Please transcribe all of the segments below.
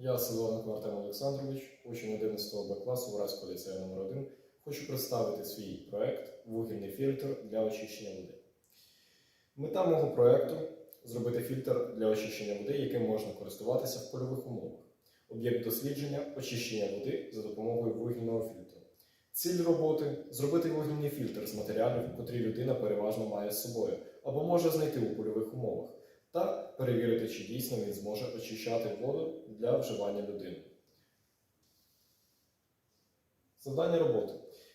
Я Силуанко Артем Олександрович, учень 11 Б класу Вразького ліцею номер 1 Хочу представити свій проект Вугільний фільтр для очищення води. Мета мого проекту зробити фільтр для очищення води, яким можна користуватися в польових умовах. Об'єкт дослідження очищення води за допомогою вугільного фільтру. Ціль роботи зробити вугільний фільтр з матеріалів, котрі людина переважно має з собою, або може знайти у польових умовах, та перевірити, чи дійсно він зможе очищати воду для вживання людини. Завдання роботи: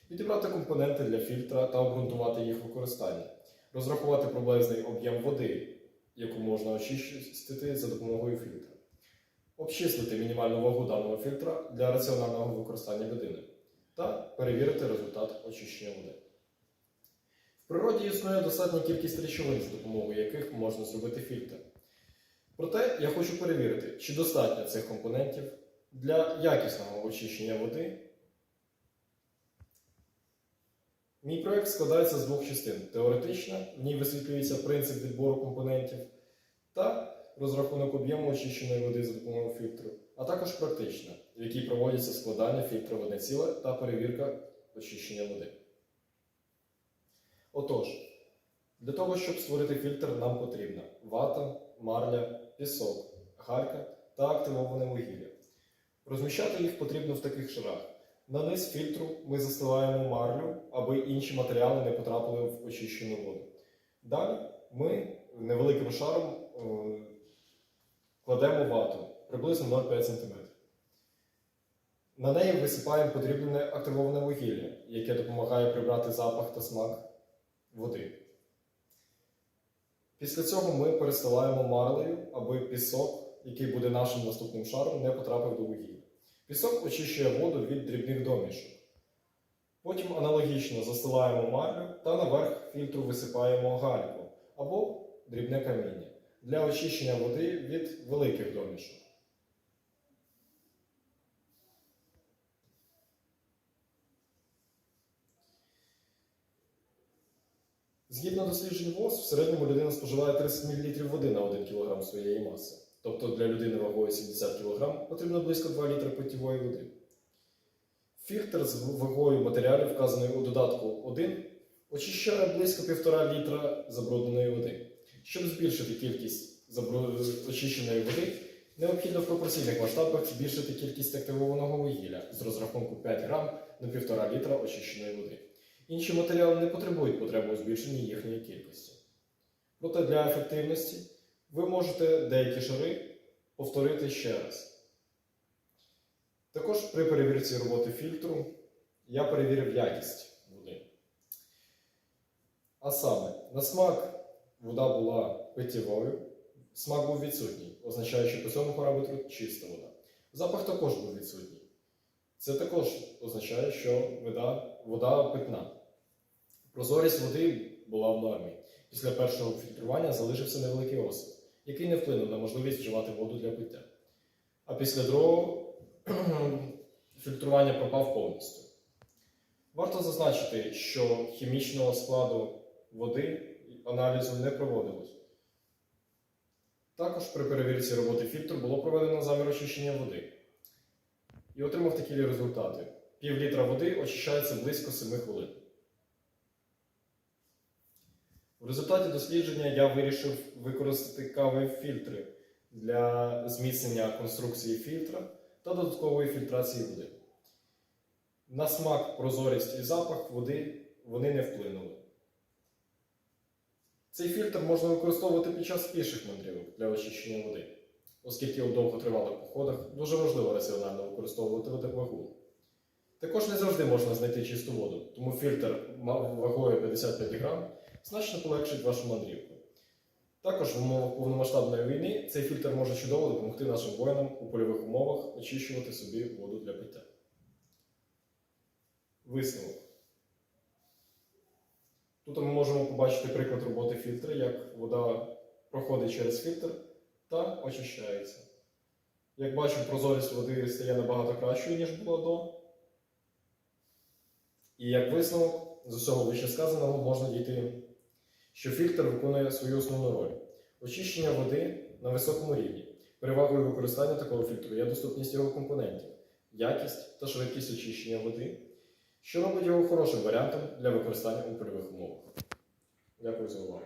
підібрати компоненти для фільтра та обґрунтувати їх використання, розрахувати приблизний об'єм води, яку можна очистити за допомогою фільтра, обчислити мінімальну вагу даного фільтра для раціонального використання людини та перевірити результат очищення води. Природі існує достатня кількість речовин, за допомогою яких можна зробити фільтр. Проте я хочу перевірити, чи достатньо цих компонентів для якісного очищення води. Мій проєкт складається з двох частин: теоретична, в ній висвітлюється принцип відбору компонентів, та розрахунок об'єму очищеної води за допомогою фільтру, а також практична, в якій проводяться складання фільтру в одне ціле та перевірка очищення води. Отож, для того, щоб створити фільтр, нам потрібна вата, марля, пісок, галька та активоване вугілля. Розміщати їх потрібно в таких шарах. На низ фільтру ми застилаємо марлю, аби інші матеріали не потрапили в очищену воду. Далі ми невеликим шаром е, кладемо вату приблизно 0,5 см. На неї висипаємо подріблене активоване вугілля, яке допомагає прибрати запах та смак води. Після цього ми перестилаємо марлею, аби пісок, який буде нашим наступним шаром, не потрапив до вугілля. Пісок очищує воду від дрібних домішок. Потім аналогічно застилаємо марлю та наверх фільтру висипаємо гальку або дрібне каміння для очищення води від великих домішок. Згідно досліджень ВОЗ, в середньому людина споживає 30 мл води на 1 кг своєї маси. Тобто для людини вагою 70 кг потрібно близько 2 літри питьової води. Фільтр з вагою матеріалів, вказаної у додатку 1, очищає близько 1,5 літра забрудненої води. Щоб збільшити кількість очищеної води, необхідно в пропорційних масштабах збільшити кількість активованого вугілля з розрахунку 5 грам на 1,5 літра очищеної води. Інші матеріали не потребують потреби у збільшенні їхньої кількості. Проте для ефективності ви можете деякі шари повторити ще раз. Також при перевірці роботи фільтру я перевірив якість води. А саме, на смак вода була питєвою, смак був відсутній, означаючи по цьому параметру чиста вода. Запах також був відсутній. Це також означає, що вода, вода питна. Прозорість води була в нормі. Після першого фільтрування залишився невеликий осад, який не вплинув на можливість вживати воду для пиття. А після другого фільтрування пропав повністю. Варто зазначити, що хімічного складу води аналізу не проводилось. Також при перевірці роботи фільтру було проведено замір очищення води. І отримав такі результати. Пів літра води очищається близько 7 хвилин. В результаті дослідження я вирішив використати кавові фільтри для зміцнення конструкції фільтра та додаткової фільтрації води. На смак, прозорість і запах води вони не вплинули. Цей фільтр можна використовувати під час піших мандрівок для очищення води, оскільки у довготривалих походах дуже важливо раціонально використовувати водовагу. Також не завжди можна знайти чисту воду, тому фільтр вагою 55 грам значно полегшить вашу мандрівку. Також в умовах повномасштабної війни цей фільтр може чудово допомогти нашим воїнам у польових умовах очищувати собі воду для пиття. Висновок. Тут ми можемо побачити приклад роботи фільтра, як вода проходить через фільтр та очищається. Як бачимо, прозорість води стає набагато кращою, ніж було до. І як висновок з усього вищесказаного можна дійти, що фільтр виконує свою основну роль очищення води на високому рівні, Перевагою використання такого фільтру є доступність його компонентів, якість та швидкість очищення води, що робить його хорошим варіантом для використання у польових умовах. Дякую за увагу.